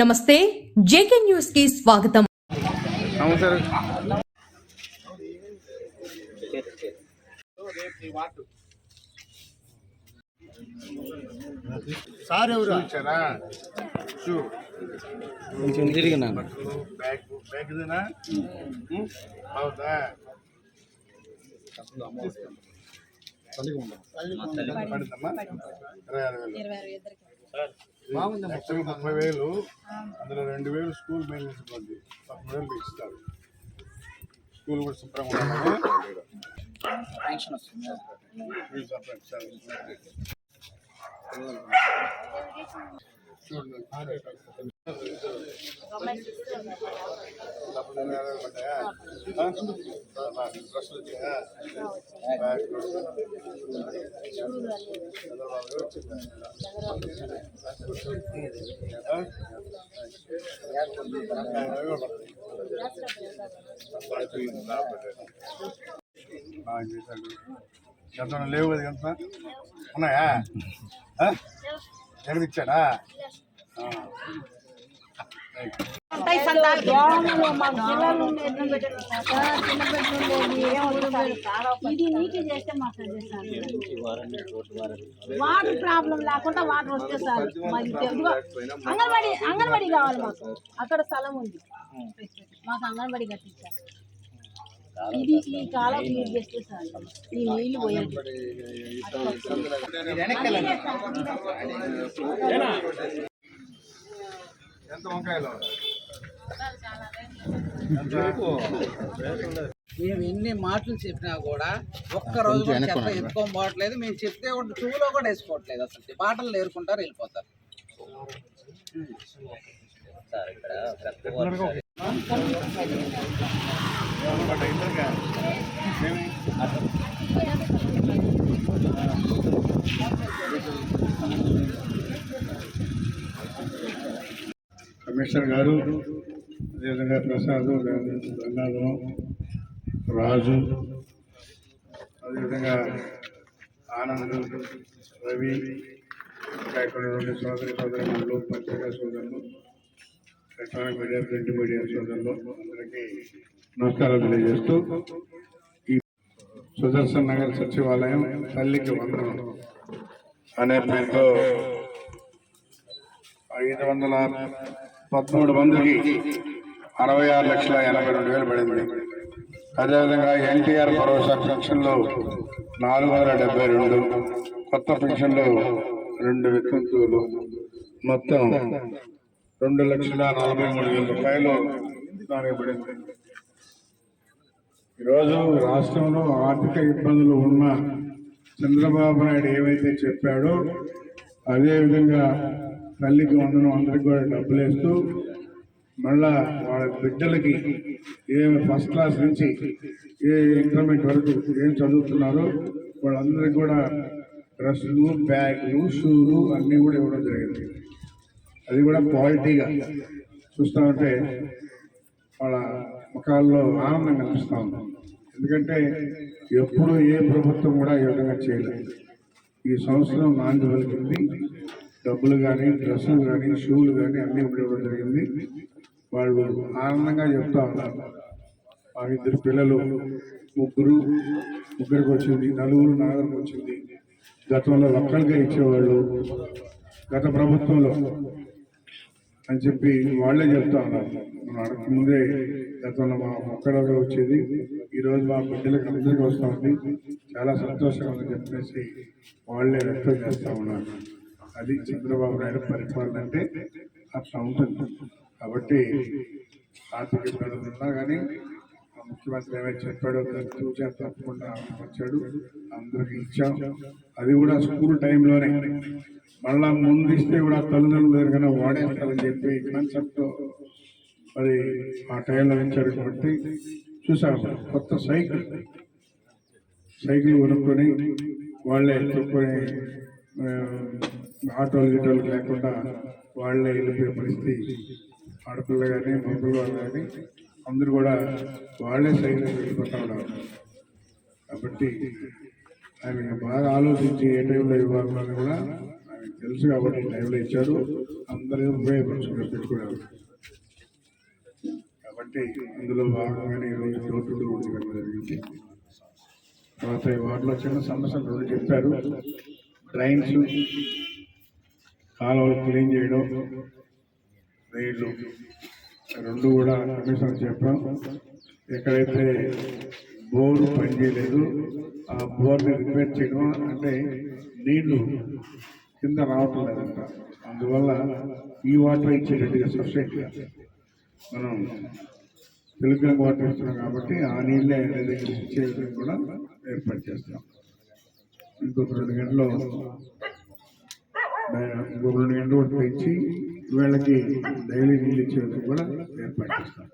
నమస్తే JK news కి స్వాగతం అవును సార్ సార్ ఎవరు ఇచ్చారా షూ కొంచెం తిరిగినా బ్యాగ్ బ్యాగ్ ఇదేనా అవుదా పడిందమ్మా ఇరవై ఆరు వేలు యాక్చువల్గా ముప్పై వేలు అందులో రెండు వేలు స్కూల్ మెయింటెనెన్స్ ఇవ్వండి ముప్పై వేలు మీకు ఇస్తారు. స్కూల్ కూడా శుభ్రంగా ఉండాలని చూడండి ఎంత గతంలో లేవు కదా ఎంత ఉన్నాయా జగదిచ్చాడా జగన్ ఇచ్చాడా ఆ. రైట్. ఇది నీటి చేస్తే మాకు వాటర్ ప్రాబ్లం లేకుండా వాటర్ వస్తే మాకు ఇదిగో అంగన్వాడి అంగన్వాడి కావాలి మాకు. అక్కడ స్థలం ఉంది. మాకు అంగన్వాడి కట్టించాలి ఇది ఈ కాలం క్లియర్ చేస్తే చాలు. ఈ నీళ్ళు పోయేది ఎంత వంకాయలు? మేము ఎన్ని మాటలు చెప్పినా కూడా ఒక్క రోజు చెత్త ఎత్తుకొని పోవట్లేదు. మేము చెప్తే కూడా టూలో కూడా వేసుకోవట్లేదు అసలు. బాటలు ఏరుకుంటారు వెళ్ళిపోతారు. అనమాట కమిషనర్ గారు అదేవిధంగా ప్రసాద్ గంగాధరం రాజు అదేవిధంగా ఆనంద్ రవి ఇంకా ఇక్కడ నుండి సోదరి సోదరులు పత్రికా సోదరులు ఎలక్ట్రానిక్ మీడియా ప్రింట్ మీడియా సోదరులు అందరికీ నమస్కారాలు తెలియజేస్తూ ఈ సుదర్శన్ నగర్ సచివాలయం తల్లికి వందనం. అనే పేరుతో ఐదు వందల పదమూడు మందికి అరవై ఆరు లక్షల ఎనభై రెండు వేలు పడింది. అదేవిధంగా ఎన్టీఆర్ భరోసా పెన్షన్లు నాలుగు వందల డెబ్బై రెండు కొత్త పెన్షన్లు రెండు వితంతువులు. మొత్తం రెండు లక్షల నలభై మూడు వేల రూపాయలు దానికి పడింది. ఈరోజు రాష్ట్రంలో ఆర్థిక ఇబ్బందులు ఉన్న చంద్రబాబు నాయుడు ఏమైతే చెప్పాడో అదేవిధంగా తల్లికి వందనం అందరికి కూడా డబ్బులు వేస్తూ మళ్ళా వాళ్ళ బిడ్డలకి ఏ ఫస్ట్ క్లాస్ నుంచి ఏ ఇంటర్మీడియట్ వరకు ఏం చదువుతున్నారో వాళ్ళందరికీ కూడా డ్రెస్సులు బ్యాగులు షూలు అన్నీ కూడా ఇవ్వడం జరిగింది. అది కూడా క్వాలిటీగా చూస్తూ ఉంటే వాళ్ళ ముఖాల్లో ఆనందం కనిపిస్తూ ఉంది. ఎందుకంటే ఎప్పుడు ఏ ప్రభుత్వం కూడా ఈ విధంగా చేయలేదు. ఈ సంవత్సరం నాంది పలికింది డబ్బులు కానీ డ్రెస్సులు కానీ షూలు కానీ అన్నీ ఇవ్వడం జరిగింది. వాళ్ళు ఆనందంగా చెప్తా ఉన్నారు. ఆ ఇద్దరు పిల్లలు ముగ్గురు ముగ్గురికి వచ్చింది నలుగురు నాలుగురికి వచ్చింది. గతంలో ఒక్కరిగా ఇచ్చేవాళ్ళు గత ప్రభుత్వంలో అని చెప్పి వాళ్ళే చెప్తా ఉన్నారు. మనం ముందే గతంలో మా ఒక్కడగా వచ్చేది. ఈరోజు మా బిడ్డలకు అందరికీ వస్తూ ఉంది. చాలా సంతోషంగా ఉందని చెప్పేసి వాళ్ళే వ్యక్తం చేస్తూ ఉన్నారు. అది చంద్రబాబు నాయుడు పరిపాలన అంటే అట్లా ఉంటుంది కాబట్టి ఆర్థిక ఇబ్బందులు ఉన్నా కానీ ముఖ్యమంత్రి ఏమైనా చెప్పాడో దాన్ని తప్పకుండా వచ్చాడు. అందరికి ఇచ్చాం. అది కూడా స్కూల్ టైంలోనే. మళ్ళా ముందు ఇస్తే కూడా తల్లిదండ్రుల దగ్గర వాడేస్తారని చెప్పి కాన్సెప్ట్ మరి ఆ టైంలో ఇచ్చాడు కాబట్టి చూసాము కొత్త సైకిల్. సైకిల్ కొనుక్కొని వాళ్ళే ఎత్తుకొని ఆటోలు గిటోలు లేకుండా వాళ్ళే వెళ్ళిపోయే పరిస్థితి. ఆడపిల్ల కానీ మగపిల్ల వాళ్ళు కానీ అందరూ కూడా వాళ్ళే సైకిల్ వెళ్ళిపోతా ఉన్నారు. కాబట్టి ఆయన బాగా ఆలోచించి ఏ టైంలో ఇవ్వాలని కూడా ఆయనకు తెలుసు కాబట్టి టైంలో ఇచ్చారు. అందరూ ఉపయోగపరచుకుని పెట్టుకున్నారు కాబట్టి అందులో భాగంగానే ఈరోజు డోర్ టు డోర్ జరిగింది. తర్వాత వాటిలో చిన్న సమస్యలు రెండు చెప్పారు. డ్రైన్స్ కాలువలు క్లీన్ చేయడం రైళ్ళు రెండు కూడా కమిషన్ చెప్పాం. ఎక్కడైతే బోరు పనిచేయలేదు ఆ బోర్ని రిపేర్ చేయడం అంటే నీళ్ళు కింద రావటం లేదంట అందువల్ల ఈ వాటర్ ఇచ్చేటట్టుగా సబ్సిడీగా మనం తెలుగు వాటర్ ఇస్తున్నాం కాబట్టి ఆ నీళ్ళే దగ్గర ఇచ్చే విధంగా కూడా ఏర్పాటు చేస్తాం. ఇంకొక రెండు గంటలు ఇంకొక రెండు గంటలు వరకు పెంచి వీళ్ళకి డైలీ నీళ్ళు ఇచ్చేందుకు కూడా ఏర్పాటు చేస్తాం.